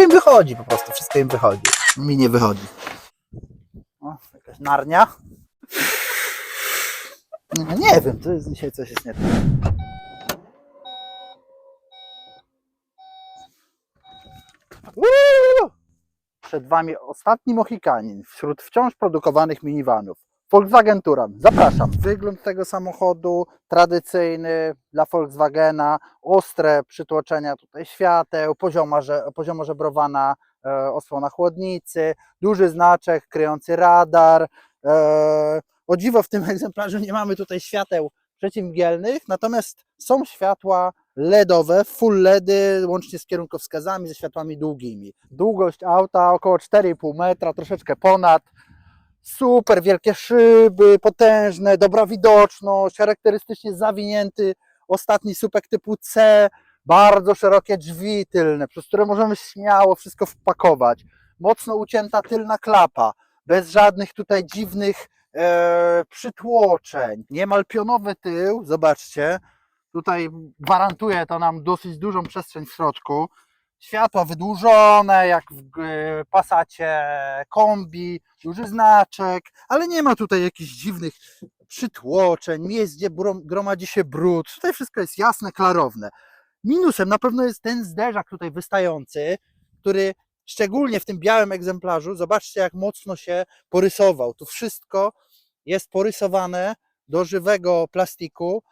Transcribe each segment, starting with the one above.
Wszystko im wychodzi po prostu, wszystko im wychodzi. Mi nie wychodzi. O, jakaś narnia. No, nie wiem, to jest dzisiaj coś jest nie tak. Przed Wami ostatni Mohikanin wśród wciąż produkowanych minivanów. Volkswagen Touran. Zapraszam. Wygląd tego samochodu tradycyjny dla Volkswagena, ostre przytłoczenia tutaj świateł, poziomo, że, poziomo żebrowana e, osłona chłodnicy, duży znaczek kryjący radar. E, o dziwo w tym egzemplarzu nie mamy tutaj świateł przeciwmgielnych, natomiast są światła LEDowe, full LEDy, łącznie z kierunkowskazami, ze światłami długimi. Długość auta około 4,5 metra, troszeczkę ponad. Super wielkie szyby, potężne, dobra widoczność, charakterystycznie zawinięty ostatni słupek typu C, bardzo szerokie drzwi tylne, przez które możemy śmiało wszystko wpakować. Mocno ucięta tylna klapa, bez żadnych tutaj dziwnych e, przytłoczeń. Niemal pionowy tył, zobaczcie, Tutaj gwarantuje to nam dosyć dużą przestrzeń w środku. Światła wydłużone, jak w e, pasacie kombi, duży znaczek, ale nie ma tutaj jakichś dziwnych przytłoczeń, miejsc, gdzie gromadzi się brud. Tutaj wszystko jest jasne, klarowne. Minusem na pewno jest ten zderzak tutaj wystający, który szczególnie w tym białym egzemplarzu, zobaczcie jak mocno się porysował. Tu wszystko jest porysowane do żywego plastiku,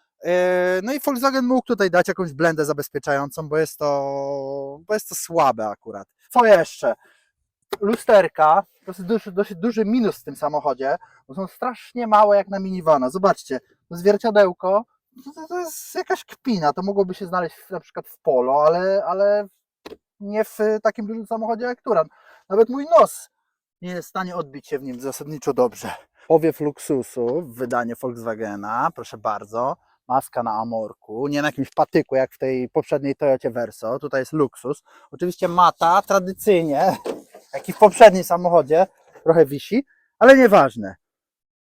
No i Volkswagen mógł tutaj dać jakąś blendę zabezpieczającą, bo jest to, bo jest to słabe akurat. Co jeszcze? Lusterka, to jest dosyć, dosyć duży minus w tym samochodzie, bo są strasznie małe jak na minivana. Zobaczcie, to zwierciadełko, to, to, jest jakaś kpina, to mogłoby się znaleźć na przykład w Polo, ale, ale nie w takim dużym samochodzie jak Turan. Nawet mój nos nie jest w stanie odbić się w nim zasadniczo dobrze. Powiew luksusu w wydaniu Volkswagena, proszę bardzo maska na amorku, nie na jakimś patyku jak w tej poprzedniej Toyocie Verso. Tutaj jest luksus. Oczywiście mata tradycyjnie, jak i w poprzednim samochodzie, trochę wisi, ale nieważne.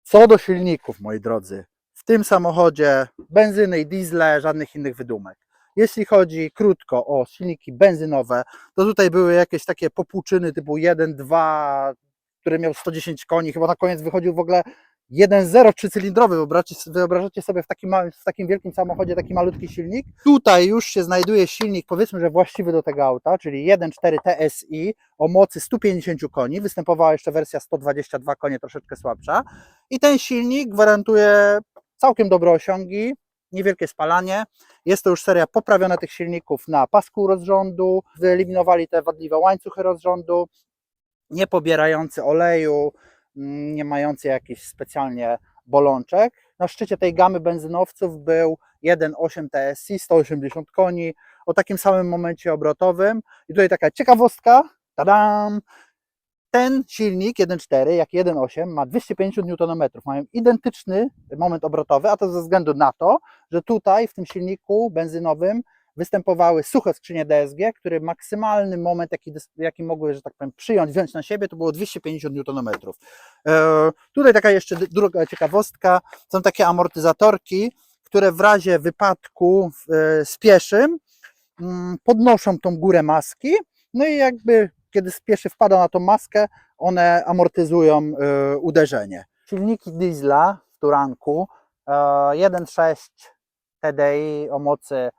Co do silników, moi drodzy, w tym samochodzie benzyny i diesle, żadnych innych wydumek. Jeśli chodzi krótko o silniki benzynowe, to tutaj były jakieś takie popłuczyny typu 1, 2, który miał 110 koni, chyba na koniec wychodził w ogóle 1.0 trzycylindrowy, wyobrażacie sobie w takim, małym, w takim wielkim samochodzie taki malutki silnik. Tutaj już się znajduje silnik, powiedzmy, że właściwy do tego auta, czyli 1.4 TSI o mocy 150 koni. Występowała jeszcze wersja 122 konie, troszeczkę słabsza. I ten silnik gwarantuje całkiem dobre osiągi, niewielkie spalanie. Jest to już seria poprawiona tych silników na pasku rozrządu. Wyeliminowali te wadliwe łańcuchy rozrządu, nie pobierający oleju, nie mający jakichś specjalnie bolączek. Na szczycie tej gamy benzynowców był 1.8 TSI, 180 koni, o takim samym momencie obrotowym. I tutaj taka ciekawostka, tadam! Ten silnik 1.4 jak 1.8 ma 250 Nm, mają identyczny moment obrotowy, a to ze względu na to, że tutaj w tym silniku benzynowym występowały suche skrzynie DSG, które maksymalny moment, jaki, jaki mogły, że tak powiem, przyjąć, wziąć na siebie, to było 250 Nm. E, tutaj taka jeszcze druga ciekawostka, są takie amortyzatorki, które w razie wypadku e, z pieszym mm, podnoszą tą górę maski, no i jakby kiedy z pieszy wpada na tą maskę, one amortyzują e, uderzenie. Silniki diesla w Turanku e, 1.6 TDI o mocy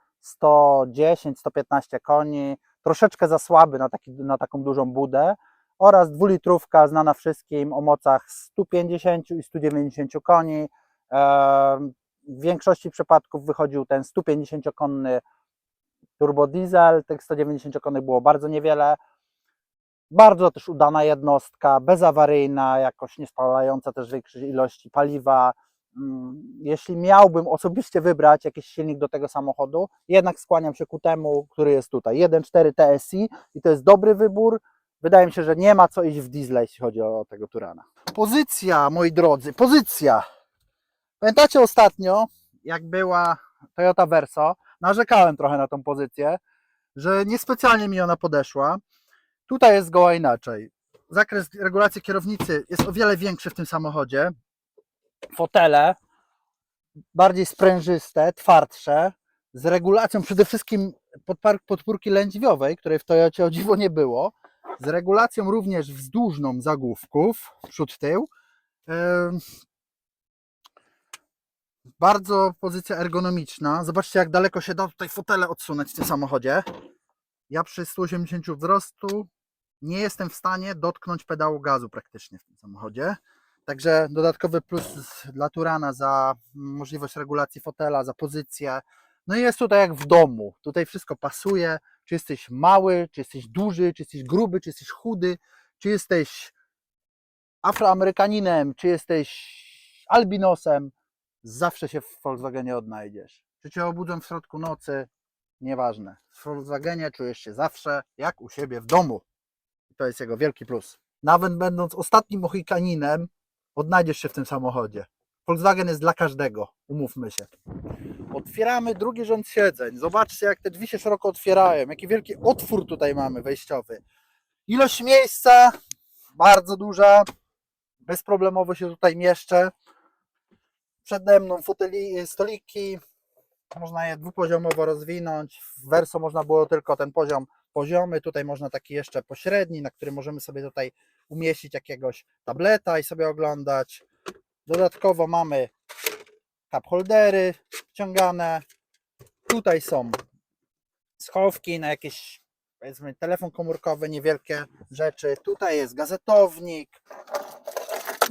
110-115 koni, troszeczkę za słaby na, taki, na taką dużą budę oraz dwulitrówka znana wszystkim o mocach 150 i 190 koni. W większości przypadków wychodził ten 150-konny turbodiesel, tych 190 konnych było bardzo niewiele. Bardzo też udana jednostka, bezawaryjna, jakoś nie spalająca też większej ilości paliwa. Mm, Jeśli miałbym osobiście wybrać jakiś silnik do tego samochodu, jednak skłaniam się ku temu, który jest tutaj. 1.4 TSI i to jest dobry wybór. Wydaje mi się, że nie ma co iść w diesla, jeśli chodzi o tego Turana. Pozycja, moi drodzy, pozycja. Pamiętacie ostatnio, jak była Toyota Verso, narzekałem trochę na tą pozycję, że niespecjalnie mi ona podeszła. Tutaj jest zgoła inaczej. Zakres regulacji kierownicy jest o wiele większy w tym samochodzie. Fotele bardziej sprężyste, twardsze, z regulacją przede wszystkim podpórki lędźwiowej, której w Toyocie o dziwo nie było, z regulacją również wzdłużną zagłówków, przód, tył. Em, Bardzo pozycja ergonomiczna. Zobaczcie, jak daleko się da tutaj fotele odsunąć w tym samochodzie. Ja przy 180 wzrostu nie jestem w stanie dotknąć pedału gazu praktycznie w tym samochodzie. Także dodatkowy plus dla Turana za możliwość regulacji fotela, za pozycję. No i jest tutaj jak w domu. Tutaj wszystko pasuje. Czy jesteś mały, czy jesteś duży, czy jesteś gruby, czy jesteś chudy, czy jesteś Afroamerykaninem, czy jesteś albinosem, zawsze się w Volkswagenie odnajdziesz. Czy cię obudzą w środku nocy, nieważne. W Volkswagenie czujesz się zawsze jak u siebie w domu. I to jest jego wielki plus. Nawet będąc ostatnim Mohikaninem, odnajdziesz się w tym samochodzie. Volkswagen jest dla każdego, umówmy się. Otwieramy drugi rząd siedzeń. Zobaczcie, jak te drzwi się szeroko otwierają. Jaki wielki otwór tutaj mamy wejściowy. Ilość miejsca bardzo duża. Bezproblemowo się tutaj mieszczę. Przede mną foteli, stoliki. Można je dwupoziomowo rozwinąć. W Verso można było tylko ten poziom poziomy. Tutaj można taki jeszcze pośredni, na którym możemy sobie tutaj umieścić jakiegoś tableta i sobie oglądać. Dodatkowo mamy cup holdery wciągane. Tutaj są schowki na jakieś powiedzmy telefon komórkowy, niewielkie rzeczy. Tutaj jest gazetownik,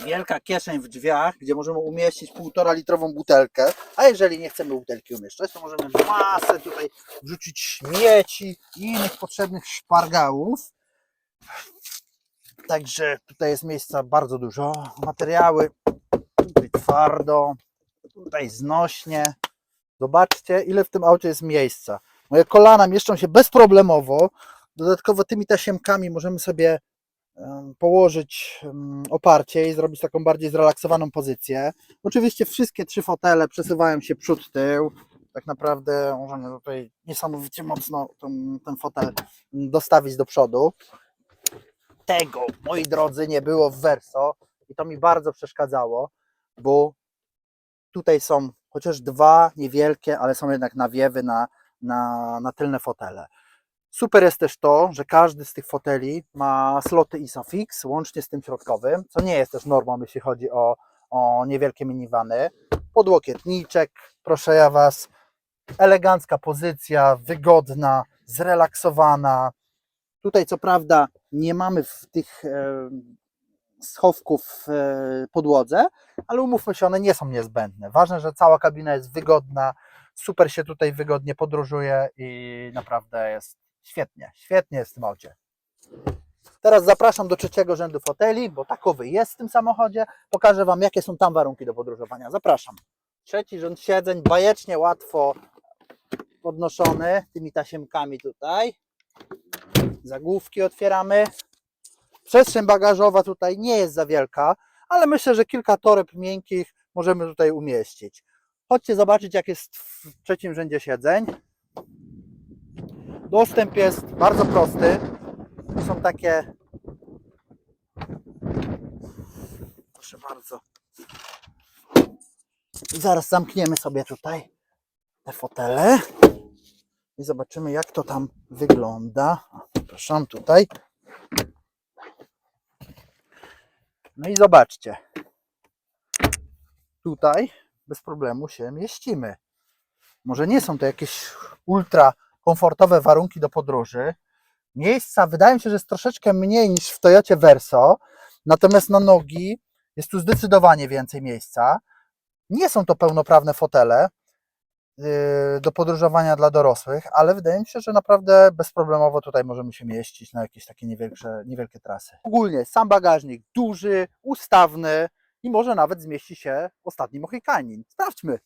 wielka kieszeń w drzwiach, gdzie możemy umieścić półtora litrową butelkę. A jeżeli nie chcemy butelki umieszczać, to możemy masę tutaj wrzucić śmieci i innych potrzebnych szpargałów. Także tutaj jest miejsca bardzo dużo. Materiały tutaj twardo, tutaj znośnie. Zobaczcie, ile w tym aucie jest miejsca. Moje kolana mieszczą się bezproblemowo. Dodatkowo tymi tasiemkami możemy sobie położyć oparcie i zrobić taką bardziej zrelaksowaną pozycję. Oczywiście wszystkie trzy fotele przesuwają się przód, tył. Tak naprawdę możemy tutaj niesamowicie mocno ten, ten fotel dostawić do przodu. Tego, moi drodzy, nie było w Verso i to mi bardzo przeszkadzało, bo tutaj są chociaż dwa niewielkie, ale są jednak nawiewy na, na, na tylne fotele. Super jest też to, że każdy z tych foteli ma sloty ISOFIX, łącznie z tym środkowym, co nie jest też normą, jeśli chodzi o, o niewielkie minivany. Podłokietniczek, proszę ja Was, elegancka pozycja, wygodna, zrelaksowana. Tutaj co prawda nie mamy w tych e, schowków w e, podłodze, ale umówmy się, one nie są niezbędne. Ważne, że cała kabina jest wygodna, super się tutaj wygodnie podróżuje i naprawdę jest świetnie, świetnie jest w tym aucie. Teraz zapraszam do trzeciego rzędu foteli, bo takowy jest w tym samochodzie. Pokażę Wam, jakie są tam warunki do podróżowania. Zapraszam. Trzeci rząd siedzeń, bajecznie łatwo podnoszony tymi tasiemkami tutaj. Zagłówki otwieramy. Przestrzeń bagażowa tutaj nie jest za wielka, ale myślę, że kilka toreb miękkich możemy tutaj umieścić. Chodźcie zobaczyć, jak jest w trzecim rzędzie siedzeń. Dostęp jest bardzo prosty. Są takie. Proszę bardzo. Zaraz zamkniemy sobie tutaj te fotele i zobaczymy, jak to tam wygląda. Przepraszam, tutaj. No i zobaczcie. Tutaj bez problemu się mieścimy. Może nie są to jakieś ultra komfortowe warunki do podróży. Miejsca wydaje mi się, że jest troszeczkę mniej niż w Toyocie Verso, natomiast na nogi jest tu zdecydowanie więcej miejsca. Nie są to pełnoprawne fotele do podróżowania dla dorosłych, ale wydaje mi się, że naprawdę bezproblemowo tutaj możemy się mieścić na jakieś takie niewielkie, niewielkie trasy. Ogólnie sam bagażnik duży, ustawny i może nawet zmieści się ostatni Mohikanin. Sprawdźmy.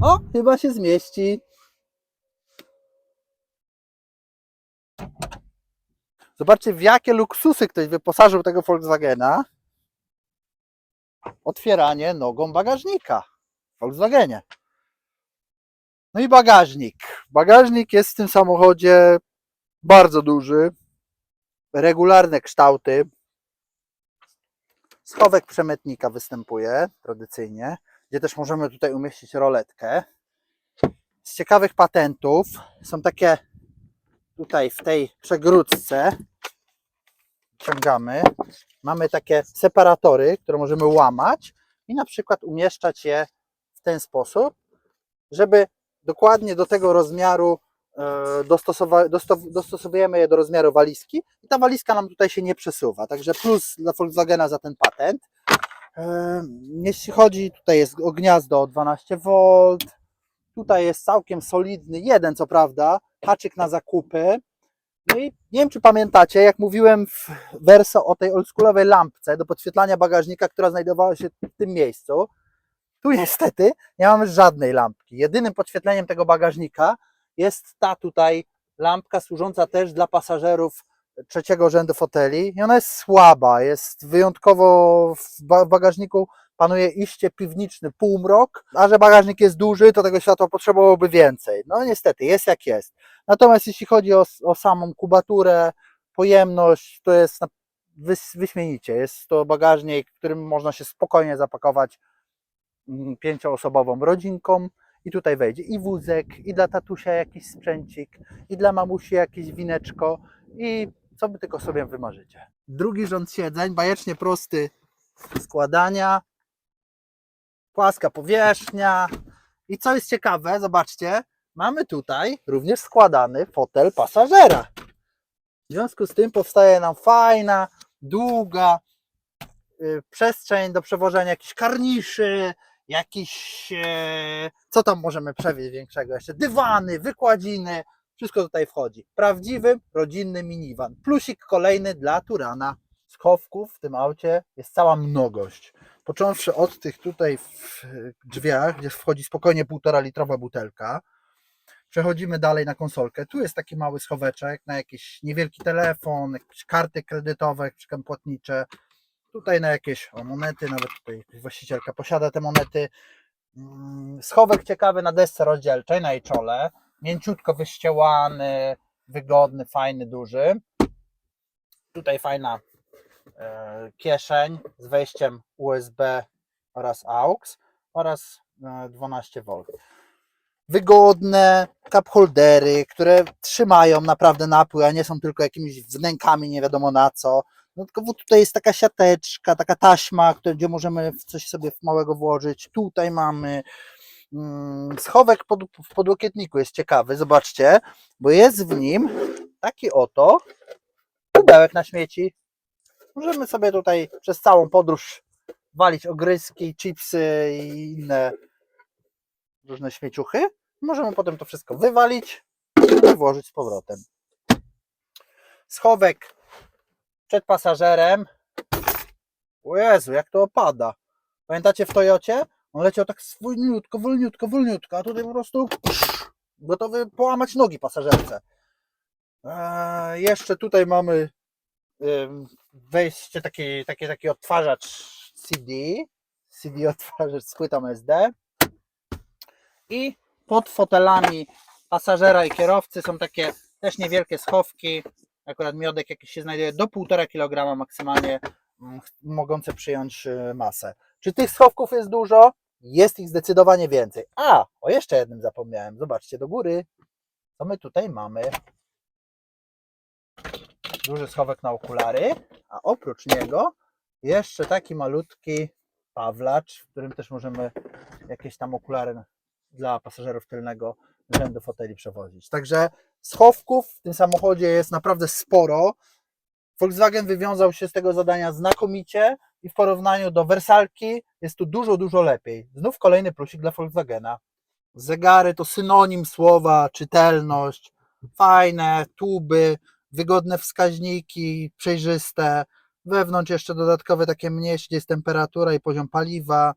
O, chyba się zmieści. Zobaczcie, w jakie luksusy ktoś wyposażył tego Volkswagena. Otwieranie nogą bagażnika w Volkswagenie. No i bagażnik. Bagażnik jest w tym samochodzie bardzo duży. Regularne kształty. Schowek przemytnika występuje tradycyjnie, gdzie też możemy tutaj umieścić roletkę. z ciekawych patentów są takie tutaj w tej przegródce. Ciągamy. Mamy takie separatory, które możemy łamać i na przykład umieszczać je w ten sposób, żeby dokładnie do tego rozmiaru e, dostosowujemy je do rozmiaru walizki i ta walizka nam tutaj się nie przesuwa. Także plus dla Volkswagena za ten patent. E, Jeśli chodzi, tutaj jest o gniazdo 12V, tutaj jest całkiem solidny, jeden co prawda, haczyk na zakupy. No i nie wiem, czy pamiętacie, jak mówiłem w Verso o tej oldschoolowej lampce do podświetlania bagażnika, która znajdowała się w tym miejscu. Tu niestety nie mamy żadnej lampki. Jedynym podświetleniem tego bagażnika jest ta tutaj lampka służąca też dla pasażerów trzeciego rzędu foteli i ona jest słaba, jest wyjątkowo w ba- bagażniku panuje iście piwniczny półmrok, a że bagażnik jest duży, to tego światła potrzebowałoby więcej. No niestety, jest jak jest. Natomiast jeśli chodzi o, o samą kubaturę, pojemność, to jest wyśmienicie. Jest to bagażnik, którym można się spokojnie zapakować pięcioosobową rodzinką i tutaj wejdzie i wózek, i dla tatusia jakiś sprzęcik, i dla mamusi jakieś wineczko i co by tylko sobie wymarzycie. Drugi rząd siedzeń, bajecznie prosty składania, płaska powierzchnia i co jest ciekawe, zobaczcie, mamy tutaj również składany fotel pasażera. W związku z tym powstaje nam fajna, długa y, przestrzeń do przewożenia jakichś karniszy, jakiś, e, co tam możemy przewieźć większego jeszcze, dywany, wykładziny, wszystko tutaj wchodzi. Prawdziwy, rodzinny minivan. Plusik kolejny dla Turana. Schowków w tym aucie jest cała mnogość. Począwszy od tych tutaj w drzwiach, gdzie wchodzi spokojnie półtora litrowa butelka. Przechodzimy dalej na konsolkę. Tu jest taki mały schoweczek na jakiś niewielki telefon, jakieś karty kredytowe, tam płatnicze. Tutaj na jakieś o, monety, nawet tutaj właścicielka posiada te monety. Mm, Schowek ciekawy na desce rozdzielczej, na jej czole. Mięciutko wyściełany, wygodny, fajny, duży. Tutaj fajna e, kieszeń z wejściem USB oraz AUX oraz e, 12V. Wygodne cup holdery, które trzymają naprawdę napój, a nie są tylko jakimiś wnękami nie wiadomo na co. Dodatkowo tutaj jest taka siateczka, taka taśma, gdzie możemy coś sobie małego włożyć. Tutaj mamy mm, schowek pod, w podłokietniku, jest ciekawy, zobaczcie, bo jest w nim taki oto pudełek na śmieci. Możemy sobie tutaj przez całą podróż walić ogryzki, chipsy i inne różne śmieciuchy. Możemy potem to wszystko wywalić i włożyć z powrotem. Schowek przed pasażerem. O Jezu, jak to opada. Pamiętacie w Toyocie? On leciał tak wolniutko, wolniutko, wolniutko, a tutaj po prostu gotowy połamać nogi pasażerce. Eee, jeszcze tutaj mamy ym, wejście, taki, taki, taki odtwarzacz CD, CD odtwarzacz z płytą SD i pod fotelami pasażera i kierowcy są takie też niewielkie schowki, akurat miodek jakiś się znajduje do 1,5 kg maksymalnie mm, mogące przyjąć y, masę. Czy tych schowków jest dużo? Jest ich zdecydowanie więcej. A, o jeszcze jednym zapomniałem. Zobaczcie do góry. Co my tutaj mamy? Duży schowek na okulary, a oprócz niego jeszcze taki malutki pawlacz, w którym też możemy jakieś tam okulary dla pasażerów tylnego rzędu foteli przewozić. Także schowków w tym samochodzie jest naprawdę sporo. Volkswagen wywiązał się z tego zadania znakomicie i w porównaniu do Wersalki jest tu dużo, dużo lepiej. Znów kolejny plusik dla Volkswagena. Zegary to synonim słowa czytelność, fajne tuby, wygodne wskaźniki, przejrzyste. Wewnątrz jeszcze dodatkowe takie mniejsze, gdzie jest temperatura i poziom paliwa.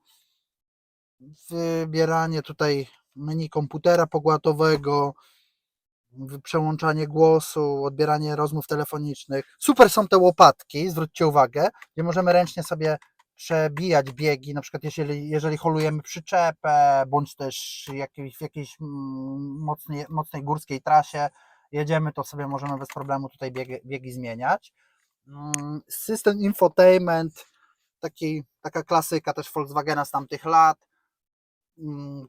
Wybieranie tutaj menu komputera pogłatowego, przełączanie głosu, odbieranie rozmów telefonicznych. Super są te łopatki, zwróćcie uwagę, gdzie możemy ręcznie sobie przebijać biegi, na przykład jeżeli, jeżeli holujemy przyczepę, bądź też jakiejś, w jakiejś mm, mocnej, mocnej górskiej trasie jedziemy, to sobie możemy bez problemu tutaj biegi, biegi zmieniać. Mm, System infotainment, taki, taka klasyka też Volkswagena z tamtych lat,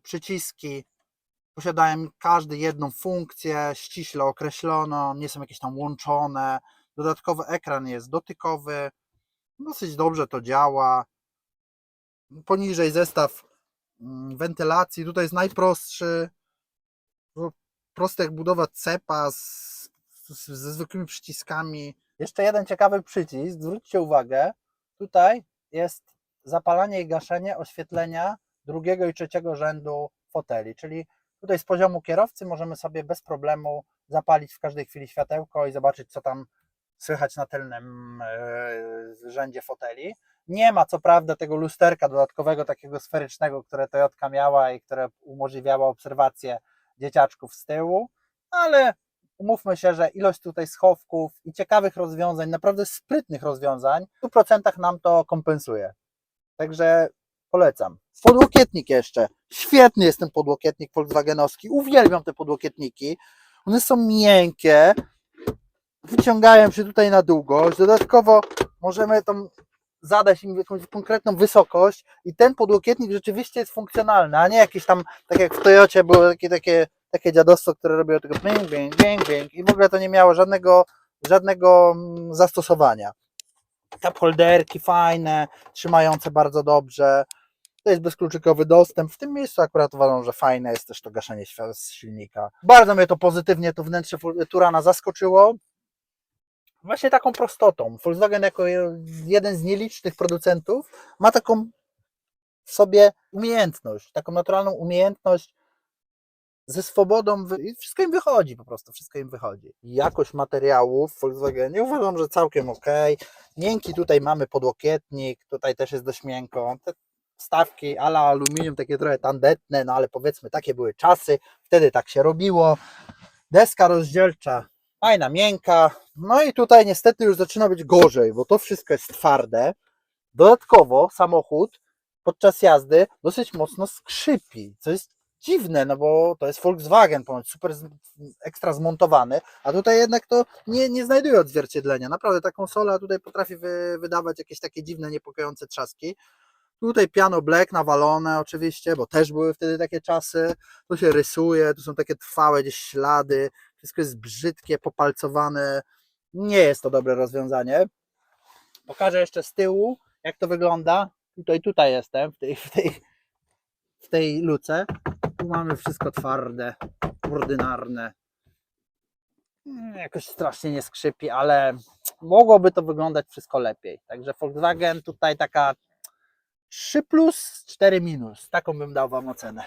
przyciski, posiadają każdy jedną funkcję ściśle określoną, nie są jakieś tam łączone. Dodatkowo ekran jest dotykowy, dosyć dobrze to działa. Poniżej zestaw mm, wentylacji, tutaj jest najprostszy, bo prosty jak budowa cepa z, z, ze zwykłymi przyciskami. Jeszcze jeden ciekawy przycisk, zwróćcie uwagę, tutaj jest zapalanie i gaszenie oświetlenia drugiego i trzeciego rzędu foteli, czyli tutaj z poziomu kierowcy możemy sobie bez problemu zapalić w każdej chwili światełko i zobaczyć, co tam słychać na tylnym e, rzędzie foteli. Nie ma co prawda tego lusterka dodatkowego, takiego sferycznego, które Toyotka miała i które umożliwiało obserwację dzieciaczków z tyłu, ale umówmy się, że ilość tutaj schowków i ciekawych rozwiązań, naprawdę sprytnych rozwiązań, w 100% nam to kompensuje. Także polecam. Podłokietnik jeszcze. Świetny jest ten podłokietnik Volkswagenowski. Uwielbiam te podłokietniki. One są miękkie, wyciągają się tutaj na długość. Dodatkowo możemy tam zadać im jakąś konkretną wysokość i ten podłokietnik rzeczywiście jest funkcjonalny, a nie jakieś tam, tak jak w Toyocie było takie, takie, takie dziadostwo, które robiło tylko bing, bing, bing, bing i w ogóle to nie miało żadnego, żadnego mm, zastosowania. Cup holderki fajne, trzymające bardzo dobrze. To jest bezkluczykowy dostęp. W tym miejscu akurat uważam, że fajne jest też to gaszenie z silnika. Bardzo mnie to pozytywnie to wnętrze Turana zaskoczyło. Właśnie taką prostotą. Volkswagen jako jeden z nielicznych producentów ma taką w sobie umiejętność, taką naturalną umiejętność ze swobodą i wszystko im wychodzi po prostu, wszystko im wychodzi. Jakość materiałów w Volkswagenie uważam, że całkiem ok. Miękki tutaj mamy podłokietnik, tutaj też jest dość miękko. Stawki ala aluminium, takie trochę tandetne, no ale powiedzmy takie były czasy, wtedy tak się robiło. Deska rozdzielcza, fajna, miękka. No i tutaj niestety już zaczyna być gorzej, bo to wszystko jest twarde. Dodatkowo samochód podczas jazdy dosyć mocno skrzypi, co jest dziwne, no bo to jest Volkswagen, ponoć super ekstra zmontowany, a tutaj jednak to nie, nie znajduje odzwierciedlenia. Naprawdę ta konsola tutaj potrafi wy, wydawać jakieś takie dziwne, niepokojące trzaski. Tutaj piano black nawalone oczywiście, bo też były wtedy takie czasy. Tu się rysuje, tu są takie trwałe gdzieś ślady, wszystko jest brzydkie, popalcowane. Nie jest to dobre rozwiązanie. Pokażę jeszcze z tyłu, jak to wygląda. Tutaj, tutaj jestem, w tej, w tej, w tej luce. Tu mamy wszystko twarde, ordynarne. Mm, Jakoś strasznie nie skrzypi, ale mogłoby to wyglądać wszystko lepiej. Także Volkswagen tutaj taka 3 plus, 4 minus. Taką bym dał Wam ocenę.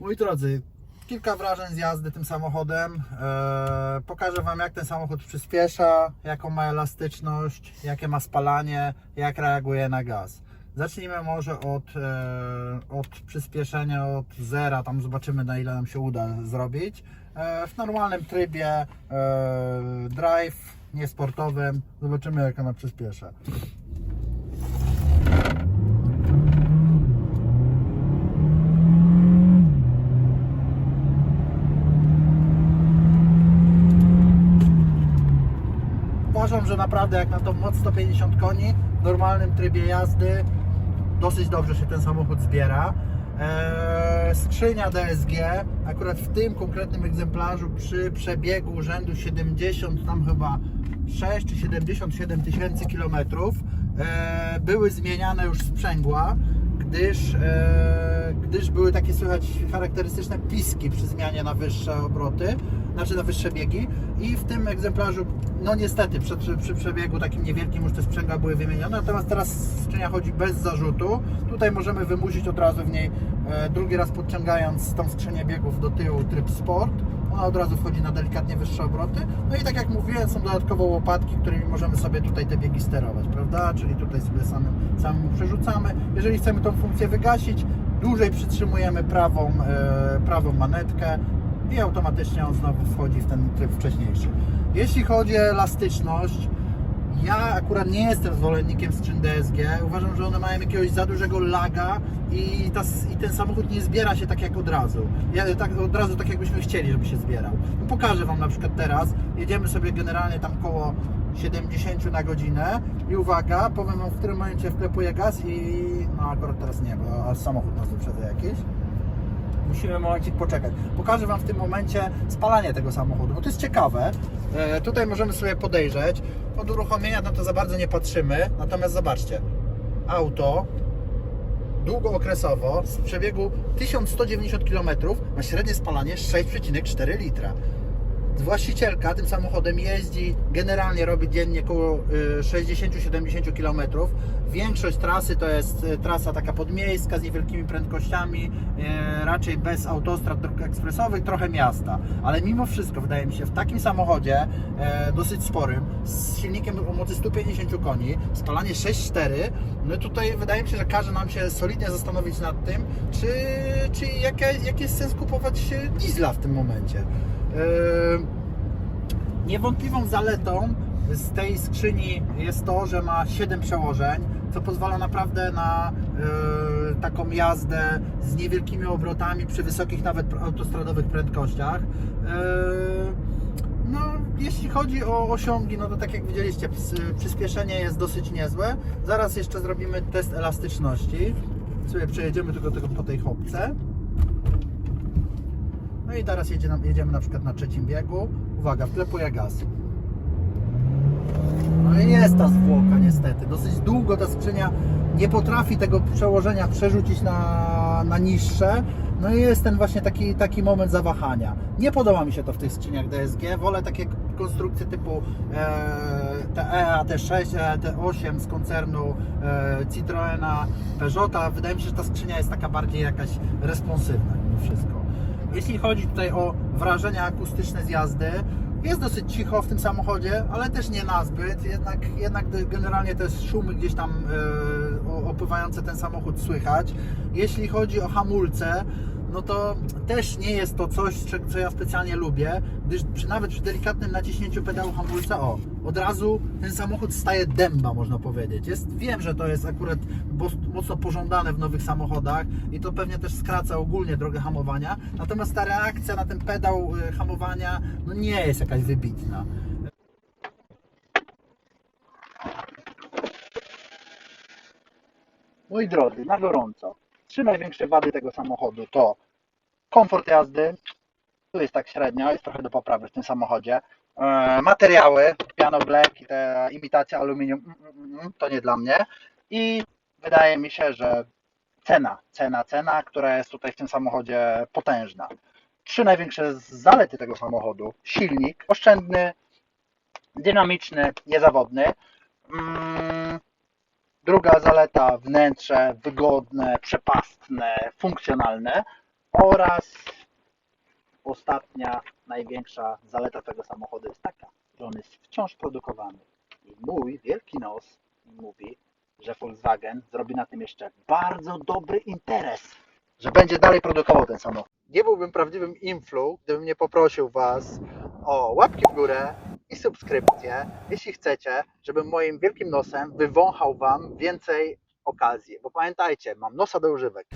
Moi drodzy, kilka wrażeń z jazdy tym samochodem. Eee, pokażę Wam, jak ten samochód przyspiesza, jaką ma elastyczność, jakie ma spalanie, jak reaguje na gaz. Zacznijmy może od, e, od przyspieszenia od zera, tam zobaczymy na ile nam się uda zrobić. E, w normalnym trybie e, drive, niesportowym, zobaczymy jak ona przyspiesza. Uważam, naprawdę jak na tą moc 150 koni w normalnym trybie jazdy dosyć dobrze się ten samochód zbiera. Eee, skrzynia DSG, akurat w tym konkretnym egzemplarzu przy przebiegu rzędu 70, tam chyba 6 czy 77 tysięcy kilometrów, eee, były zmieniane już sprzęgła, gdyż, e, gdyż były takie słychać charakterystyczne piski przy zmianie na wyższe obroty, znaczy na wyższe biegi i w tym egzemplarzu, no niestety przy, przy, przebiegu takim niewielkim już te sprzęgła były wymienione, natomiast teraz skrzynia chodzi bez zarzutu. Tutaj możemy wymusić od razu w niej, e, drugi raz podciągając tą skrzynię biegów do tyłu tryb sport. Ona od razu wchodzi na delikatnie wyższe obroty. No i tak jak mówiłem, są dodatkowo łopatki, którymi możemy sobie tutaj te biegi sterować, prawda? Czyli tutaj sobie samym, samemu przerzucamy. Jeżeli chcemy tą funkcję wygasić, dłużej przytrzymujemy prawą, e, prawą manetkę i automatycznie on znowu wchodzi w ten tryb wcześniejszy. Jeśli chodzi o elastyczność, ja akurat nie jestem zwolennikiem skrzyń DSG. Uważam, że one mają jakiegoś za dużego laga i, ta, i ten samochód nie zbiera się tak jak od razu. Ja, tak, od razu tak jakbyśmy chcieli, żeby się zbierał. No pokażę Wam na przykład teraz. Jedziemy sobie generalnie tam koło 70 na godzinę i uwaga, powiem Wam w którym momencie wklepuję gaz i no akurat teraz nie, bo samochód nas wyprzedza jakiś. Musimy momencik poczekać. Pokażę Wam w tym momencie spalanie tego samochodu, bo to jest ciekawe. E, tutaj możemy sobie podejrzeć. Od uruchomienia na to za bardzo nie patrzymy, natomiast zobaczcie, auto długookresowo z przebiegu 1190 km ma średnie spalanie 6,4 litra. Właścicielka tym samochodem jeździ, generalnie robi dziennie około y, 60-70 km. Większość trasy to jest y, trasa taka podmiejska z niewielkimi prędkościami, y, raczej bez autostrad dróg ekspresowych, trochę miasta. Ale mimo wszystko wydaje mi się w takim samochodzie e, dosyć sporym, z silnikiem o mocy 150 koni, spalanie 6,4, no tutaj wydaje mi się, że każe nam się solidnie zastanowić nad tym, czy, czy jaki jak jest sens kupować e, diesla w tym momencie. Niewątpliwą zaletą z tej skrzyni jest to, że ma 7 przełożeń, co pozwala naprawdę na yy, taką jazdę z niewielkimi obrotami przy wysokich nawet autostradowych prędkościach. Yy, no, jeśli chodzi o osiągi, no to tak jak widzieliście, przyspieszenie jest dosyć niezłe. Zaraz jeszcze zrobimy test elastyczności. Sobie przejedziemy tylko tego po tej chopce. No i teraz jedzie jedziemy na przykład na trzecim biegu. Uwaga, wklepuję gaz. No i jest ta zwłoka niestety. Dosyć długo ta skrzynia nie potrafi tego przełożenia przerzucić na, na niższe. No i jest ten właśnie taki, taki moment zawahania. Nie podoba mi się to w tych skrzyniach DSG. Wolę takie konstrukcje typu e, te E, T6, E, T8 z koncernu e, Citroena, Peugeota. Wydaje mi się, że ta skrzynia jest taka bardziej jakaś responsywna mimo wszystko. Jeśli chodzi tutaj o wrażenia akustyczne z jazdy, jest dosyć cicho w tym samochodzie, ale też nie nazbyt. Jednak, jednak generalnie te szumy gdzieś tam o- opływające ten samochód słychać. Jeśli chodzi o hamulce, no to też nie jest to coś, co ja specjalnie lubię, gdyż przy, nawet przy delikatnym naciśnięciu pedału hamulca, o, od razu ten samochód staje dęba, można powiedzieć. Jest, wiem, że to jest akurat mocno pożądane w nowych samochodach i to pewnie też skraca ogólnie drogę hamowania, natomiast ta reakcja na ten pedał y, hamowania no nie jest jakaś wybitna. Moi drodzy, na gorąco. Trzy największe wady tego samochodu to komfort jazdy, tu jest tak średnio, jest trochę do poprawy w tym samochodzie. E, materiały, piano black i te imitacje aluminium, mm, mm, mm, to nie dla mnie. I wydaje mi się, że cena, cena, cena, która jest tutaj w tym samochodzie potężna. Trzy największe zalety tego samochodu. Silnik oszczędny, dynamiczny, niezawodny. Druga zaleta wnętrze wygodne, przepastne, funkcjonalne oraz ostatnia, największa zaleta tego samochodu jest taka, że on jest wciąż produkowany. I mój wielki nos mówi, że Volkswagen zrobi na tym jeszcze bardzo dobry interes, że będzie dalej produkował ten samochód. Nie byłbym prawdziwym influ, gdybym nie poprosił Was o łapki w górę i subskrypcję, jeśli chcecie, żebym moim wielkim nosem wywąchał Wam więcej okazji. Bo pamiętajcie, mam nosa do używek.